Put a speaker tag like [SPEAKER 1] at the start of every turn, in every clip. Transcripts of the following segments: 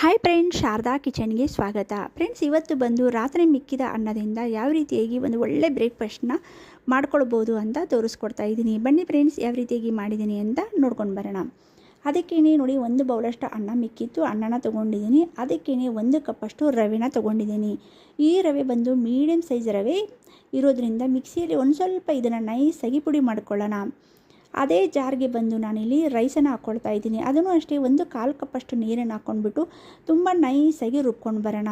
[SPEAKER 1] Hi friends Sharada ಕಿಚನ್ಗೆ ಸ್ವಾಗತ. Friends ಇವತ್ತು ಬಂದು ರಾತ್ರಿ ಮಿಕ್ಕಿದ ಅನ್ನದಿಂದ ಯಾವ ರೀತಿಯಾಗಿ ಒಂದು ಒಳ್ಳೆ ಬ್ರೇಕ್ಫಾಸ್ಟ್ನ ಮಾಡ್ಕೊಳ್ಬೋದು ಅಂತ ತೋರಿಸ್ಕೊಡ್ತಾ ಇದ್ದೀನಿ. ಬನ್ನಿ ಫ್ರೆಂಡ್ಸ್ ಯಾವ ರೀತಿಯಾಗಿ ಮಾಡಿದ್ದೀನಿ ಅಂತ ನೋಡ್ಕೊಂಡು ಬರೋಣ. ಅದಕ್ಕೇನೆ ನೋಡಿ, ಒಂದು ಬೌಲಷ್ಟು ಅನ್ನ ಮಿಕ್ಕಿತ್ತು, ಅನ್ನನ ತೊಗೊಂಡಿದ್ದೀನಿ. ಅದಕ್ಕೇನೆ ಒಂದು ಕಪ್ಪಷ್ಟು ರವೆನ ತೊಗೊಂಡಿದ್ದೀನಿ. ಈ ರವೆ ಬಂದು ಮೀಡಿಯಮ್ ಸೈಜ್ ರವೆ ಇರೋದ್ರಿಂದ ಮಿಕ್ಸಿಯಲ್ಲಿ ಒಂದು ಸ್ವಲ್ಪ ಇದನ್ನು ನೈಸಾಗಿ ಪುಡಿ ಮಾಡ್ಕೊಳ್ಳೋಣ. ಅದೇ ಜಾರ್ಗೆ ಬಂದು ನಾನಿಲ್ಲಿ ರೈಸನ್ನು ಹಾಕ್ಕೊಳ್ತಾ ಇದ್ದೀನಿ. ಅದನ್ನು ಅಷ್ಟೇ ಒಂದು ಕಾಲು ಕಪ್ಪಷ್ಟು ನೀರನ್ನು ಹಾಕ್ಕೊಂಡ್ಬಿಟ್ಟು ತುಂಬ ನೈಸಾಗಿ ರುಬ್ಕೊಂಡು ಬರೋಣ.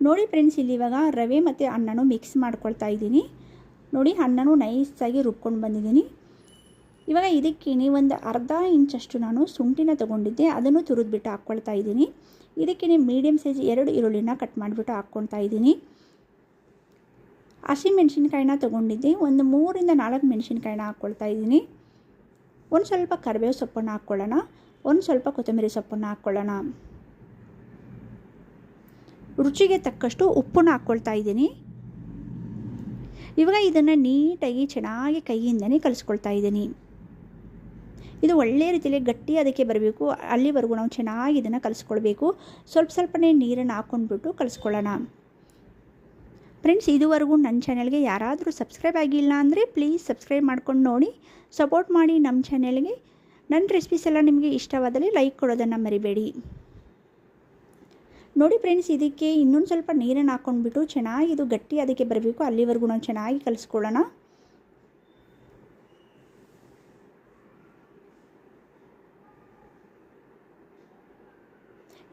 [SPEAKER 1] ನೋಡಿ ಫ್ರೆಂಡ್ಸ್ ಇಲ್ಲಿ ಇವಾಗ ರವೆ ಮತ್ತು ಅನ್ನನೂ ಮಿಕ್ಸ್ ಮಾಡ್ಕೊಳ್ತಾ ಇದ್ದೀನಿ. ನೋಡಿ ಅನ್ನನೂ ನೈಸಾಗಿ ರುಬ್ಕೊಂಡು ಬಂದಿದ್ದೀನಿ. ಇವಾಗ ಇದಕ್ಕೇನೆ ಒಂದು ಅರ್ಧ ಇಂಚಷ್ಟು ನಾನು ಶುಂಠಿನ ತೊಗೊಂಡಿದ್ದೆ. ಅದನ್ನು ತುರಿದ್ಬಿಟ್ಟು ಹಾಕ್ಕೊಳ್ತಾ ಇದ್ದೀನಿ. ಇದಕ್ಕೇನೆ ಮೀಡಿಯಮ್ ಸೈಜ್ ಎರಡು ಈರುಳ್ಳಿನ ಕಟ್ ಮಾಡಿಬಿಟ್ಟು ಹಾಕ್ಕೊಳ್ತಾ ಇದ್ದೀನಿ. ಹಸಿಮೆಣ್ಸಿನ್ಕಾಯಿನ ತೊಗೊಂಡಿದ್ದೆ. ಒಂದು ಮೂರಿಂದ ನಾಲ್ಕು ಮೆಣಸಿನ್ಕಾಯಿನ ಹಾಕ್ಕೊಳ್ತಾ ಇದ್ದೀನಿ. ಒಂದು ಸ್ವಲ್ಪ ಕರಿಬೇವು ಸೊಪ್ಪನ್ನು ಹಾಕ್ಕೊಳ್ಳೋಣ. ಒಂದು ಸ್ವಲ್ಪ ಕೊತ್ತಂಬರಿ ಸೊಪ್ಪನ್ನು ಹಾಕ್ಕೊಳ್ಳೋಣ. ರುಚಿಗೆ ತಕ್ಕಷ್ಟು ಉಪ್ಪನ್ನು ಹಾಕ್ಕೊಳ್ತಾ ಇದ್ದೀನಿ. ಇವಾಗ ಇದನ್ನು ನೀಟಾಗಿ ಚೆನ್ನಾಗಿ ಕೈಯಿಂದನೇ ಕಲಿಸ್ಕೊಳ್ತಾ ಇದ್ದೀನಿ. ಇದು ಒಳ್ಳೆಯ ರೀತಿಯಲ್ಲಿ ಗಟ್ಟಿ ಅದಕ್ಕೆ ಬರಬೇಕು. ಅಲ್ಲಿವರೆಗೂ ನಾವು ಚೆನ್ನಾಗಿ ಇದನ್ನು ಕಲಿಸ್ಕೊಳ್ಬೇಕು. ಸ್ವಲ್ಪ ಸ್ವಲ್ಪನೇ ನೀರನ್ನು ಹಾಕ್ಕೊಂಡ್ಬಿಟ್ಟು ಕಲಿಸ್ಕೊಳ್ಳೋಣ. ಫ್ರೆಂಡ್ಸ್, ಇದುವರೆಗೂ ನನ್ನ ಚಾನೆಲ್ಗೆ ಯಾರಾದರೂ ಸಬ್ಸ್ಕ್ರೈಬ್ ಆಗಿಲ್ಲ ಅಂದರೆ ಪ್ಲೀಸ್ ಸಬ್ಸ್ಕ್ರೈಬ್ ಮಾಡ್ಕೊಂಡು ನೋಡಿ, ಸಪೋರ್ಟ್ ಮಾಡಿ ನಮ್ಮ ಚಾನೆಲ್ಗೆ. ನನ್ನ ರೆಸಿಪೀಸ್ ಎಲ್ಲ ನಿಮಗೆ ಇಷ್ಟವಾದಲ್ಲಿ ಲೈಕ್ ಕೊಡೋದನ್ನು ಮರಿಬೇಡಿ. ನೋಡಿ ಫ್ರೆಂಡ್ಸ್, ಇದಕ್ಕೆ ಇನ್ನೊಂದು ಸ್ವಲ್ಪ ನೀರನ್ನು ಹಾಕ್ಕೊಂಡ್ಬಿಟ್ಟು ಚೆನ್ನಾಗಿ ಇದು ಗಟ್ಟಿ ಅದಕ್ಕೆ ಬರಬೇಕು. ಅಲ್ಲಿವರೆಗೂ ನಾವು ಚೆನ್ನಾಗಿ ಕಲಿಸ್ಕೊಳ್ಳೋಣ.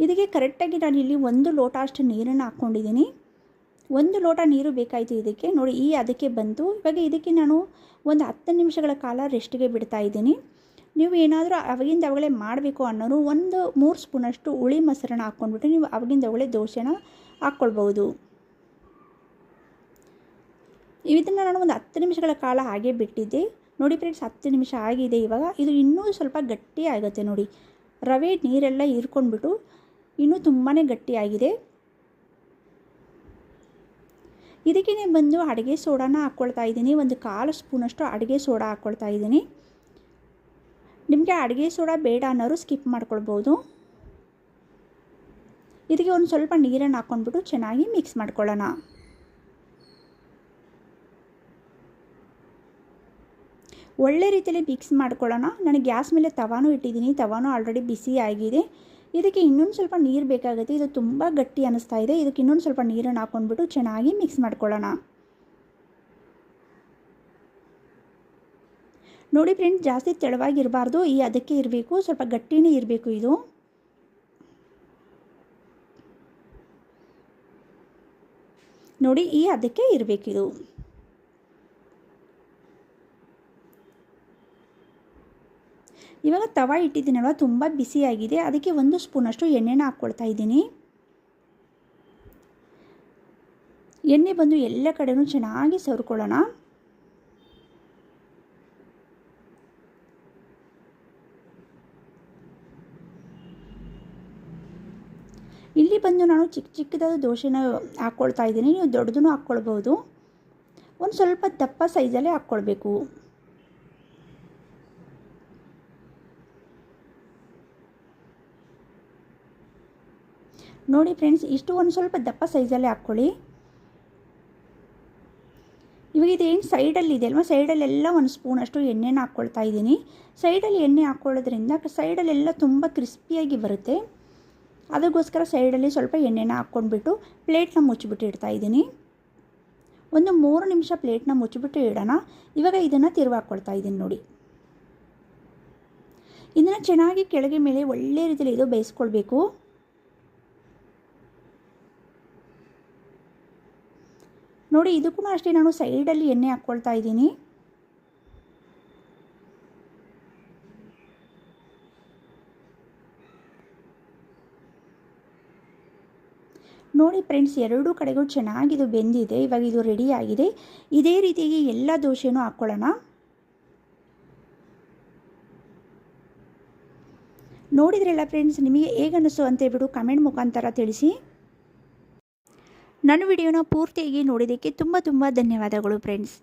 [SPEAKER 1] ಇದಕ್ಕೆ ಕರೆಕ್ಟಾಗಿ ನಾನು ಇಲ್ಲಿ ಒಂದು ಲೋಟ ಅಷ್ಟು ನೀರನ್ನು ಹಾಕ್ಕೊಂಡಿದ್ದೀನಿ. ಒಂದು ಲೋಟ ನೀರು ಬೇಕಾಯಿತು ಇದಕ್ಕೆ. ನೋಡಿ, ಈ ಅದಕ್ಕೆ ಬಂತು ಇವಾಗ ಇದಕ್ಕೆ ನಾನು ಒಂದು ಹತ್ತು ನಿಮಿಷಗಳ ಕಾಲ ರೆಸ್ಟಿಗೆ ಬಿಡ್ತಾ ಇದ್ದೀನಿ. ನೀವು ಏನಾದರೂ ಅವಾಗಿಂದ ಅವಾಗಲೇ ಮಾಡಬೇಕು ಅನ್ನೋರು ಒಂದು ಮೂರು ಸ್ಪೂನಷ್ಟು ಹುಳಿ ಮೊಸರನ್ನ ಹಾಕ್ಕೊಂಡ್ಬಿಟ್ಟು ನೀವು ಅವಾಗಿಂದ ಅವಾಗಲೇ ದೋಸೆನ ಹಾಕ್ಕೊಳ್ಬೋದು ಇದನ್ನು ನಾನು ಒಂದು ಹತ್ತು ನಿಮಿಷಗಳ ಕಾಲ ಹಾಗೆ ಬಿಟ್ಟಿದ್ದೆ. ನೋಡಿ ಫ್ರೆಂಡ್ಸ್ ಹತ್ತು ನಿಮಿಷ ಆಗಿದೆ ಇವಾಗ. ಇದು ಇನ್ನೂ ಸ್ವಲ್ಪ ಗಟ್ಟಿ ಆಗುತ್ತೆ ನೋಡಿ. ರವೆ ನೀರೆಲ್ಲ ಹೀರ್ಕೊಂಡ್ಬಿಟ್ಟು ಇನ್ನೂ ತುಂಬಾ ಗಟ್ಟಿಯಾಗಿದೆ ಇದಕ್ಕೆ ಬಂದು ಅಡುಗೆ ಸೋಡಾನ ಹಾಕ್ಕೊಳ್ತಾ ಇದ್ದೀನಿ. ಒಂದು ಕಾಲು ಸ್ಪೂನಷ್ಟು ಅಡುಗೆ ಸೋಡಾ ಹಾಕ್ಕೊಳ್ತಾ ಇದ್ದೀನಿ. ನಿಮಗೆ ಅಡುಗೆ ಸೋಡಾ ಬೇಡ ಅನ್ನೋರು ಸ್ಕಿಪ್ ಮಾಡ್ಕೊಳ್ಬೋದು. ಇದಕ್ಕೆ ಒಂದು ಸ್ವಲ್ಪ ನೀರನ್ನು ಹಾಕ್ಕೊಂಡ್ಬಿಟ್ಟು ಚೆನ್ನಾಗಿ ಮಿಕ್ಸ್ ಮಾಡ್ಕೊಳ್ಳೋಣ. ಒಳ್ಳೆ ರೀತಿಯಲ್ಲಿ ಮಿಕ್ಸ್ ಮಾಡ್ಕೊಳ್ಳೋಣ. ನಾನು ಗ್ಯಾಸ್ ಮೇಲೆ ತವಾನು ಇಟ್ಟಿದ್ದೀನಿ. ತವಾನು ಆಲ್ರೆಡಿ ಬಿಸಿ ಆಗಿದೆ. ಇದಕ್ಕೆ ಇನ್ನೊಂದು ಸ್ವಲ್ಪ ನೀರು ಬೇಕಾಗುತ್ತೆ. ಇದು ತುಂಬ ಗಟ್ಟಿ ಅನ್ನಿಸ್ತಾ ಇದೆ. ಇದಕ್ಕೆ ಇನ್ನೊಂದು ಸ್ವಲ್ಪ ನೀರನ್ನು ಹಾಕ್ಕೊಂಡ್ಬಿಟ್ಟು ಚೆನ್ನಾಗಿ ಮಿಕ್ಸ್ ಮಾಡ್ಕೊಳ್ಳೋಣ. ನೋಡಿ ಫ್ರೆಂಡ್ಸ್ ಜಾಸ್ತಿ ತೆಳುವಾಗಿರಬಾರ್ದು. ಈ ಅದಕ್ಕೆ ಇರಬೇಕು. ಸ್ವಲ್ಪ ಗಟ್ಟಿನೇ ಇರಬೇಕು ಇದು. ನೋಡಿ, ಈ ಅದಕ್ಕೆ ಇರಬೇಕಿದು ಇವಾಗ ತವ ಇಟ್ಟಿದ್ದೀನಲ್ವ, ತುಂಬ ಬಿಸಿಯಾಗಿದೆ ಅದಕ್ಕೆ ಒಂದು ಸ್ಪೂನಷ್ಟು ಎಣ್ಣೆನ ಹಾಕ್ಕೊಳ್ತಾ ಇದ್ದೀನಿ. ಎಣ್ಣೆ ಬಂದು ಎಲ್ಲ ಕಡೆನೂ ಚೆನ್ನಾಗಿ ಸವರ್ಕೊಳ್ಳೋಣ. ಇಲ್ಲಿ ಬಂದು ನಾನು ಚಿಕ್ಕ ಚಿಕ್ಕದಾದ ದೋಸೆನ ಹಾಕ್ಕೊಳ್ತಾ ಇದ್ದೀನಿ. ನೀವು ದೊಡ್ಡದೂ ಹಾಕ್ಕೊಳ್ಬೋದು. ಒಂದು ಸ್ವಲ್ಪ ದಪ್ಪ ಸೈಜಲ್ಲೇ ಹಾಕ್ಕೊಳ್ಬೇಕು. ನೋಡಿ ಫ್ರೆಂಡ್ಸ್, ಇಷ್ಟು ಒಂದು ಸ್ವಲ್ಪ ದಪ್ಪ ಸೈಜಲ್ಲೇ ಹಾಕ್ಕೊಳ್ಳಿ. ಇವಾಗ ಇದೇನು ಸೈಡಲ್ಲಿ ಇದೆ ಅಲ್ವಾ? ಸೈಡಲ್ಲೆಲ್ಲ ಒಂದು ಸ್ಪೂನಷ್ಟು ಎಣ್ಣೆನ ಹಾಕ್ಕೊಳ್ತಾ ಇದ್ದೀನಿ. ಸೈಡಲ್ಲಿ ಎಣ್ಣೆ ಹಾಕ್ಕೊಳ್ಳೋದ್ರಿಂದ ಸೈಡಲ್ಲೆಲ್ಲ ತುಂಬ ಕ್ರಿಸ್ಪಿಯಾಗಿ ಬರುತ್ತೆ. ಅದಕ್ಕೋಸ್ಕರ ಸೈಡಲ್ಲಿ ಸ್ವಲ್ಪ ಎಣ್ಣೆನ ಹಾಕ್ಕೊಂಡ್ಬಿಟ್ಟು ಪ್ಲೇಟ್ನ ಮುಚ್ಚಿಬಿಟ್ಟು ಇಡ್ತಾ ಇದ್ದೀನಿ. ಒಂದು ಮೂರು ನಿಮಿಷ ಪ್ಲೇಟ್ನ ಮುಚ್ಚಿಬಿಟ್ಟು ಇಡೋಣ. ಇವಾಗ ಇದನ್ನು ತಿರುವಾಕ್ಕೊಳ್ತಾ ಇದ್ದೀನಿ ನೋಡಿ. ಇದನ್ನು ಚೆನ್ನಾಗಿ ಕೆಳಗೆ ಮೇಲೆ ಒಳ್ಳೆ ರೀತಿಯಲ್ಲಿ ಇದು ಬೇಯಿಸ್ಕೊಳ್ಬೇಕು. ನೋಡಿ ಇದಕ್ಕೂ ಅಷ್ಟೇ, ನಾನು ಸೈಡಲ್ಲಿ ಎಣ್ಣೆ ಹಾಕ್ಕೊಳ್ತಾ ಇದ್ದೀನಿ. ನೋಡಿ ಫ್ರೆಂಡ್ಸ್, ಎರಡೂ ಕಡೆಗೂ ಚೆನ್ನಾಗಿದು ಬೆಂದಿದೆ, ಇವಾಗ ಇದು ರೆಡಿ ಆಗಿದೆ. ಇದೇ ರೀತಿಯಾಗಿ ಎಲ್ಲ ದೋಸೆನೂ ಹಾಕ್ಕೊಳ್ಳೋಣ. ನೋಡಿದ್ರಲ್ಲ ಫ್ರೆಂಡ್ಸ್, ನಿಮಗೆ ಹೇಗೆ ಅನ್ನಿಸು ಅಂತ ಹೇಳ್ಬಿಟ್ಟು ಕಮೆಂಟ್ ಮುಖಾಂತರ ತಿಳಿಸಿ. ನನ್ನ ವಿಡಿಯೋನ ಪೂರ್ತಿಯಾಗಿ ನೋಡಿದ್ದಕ್ಕೆ ತುಂಬ ತುಂಬ ಧನ್ಯವಾದಗಳು ಫ್ರೆಂಡ್ಸ್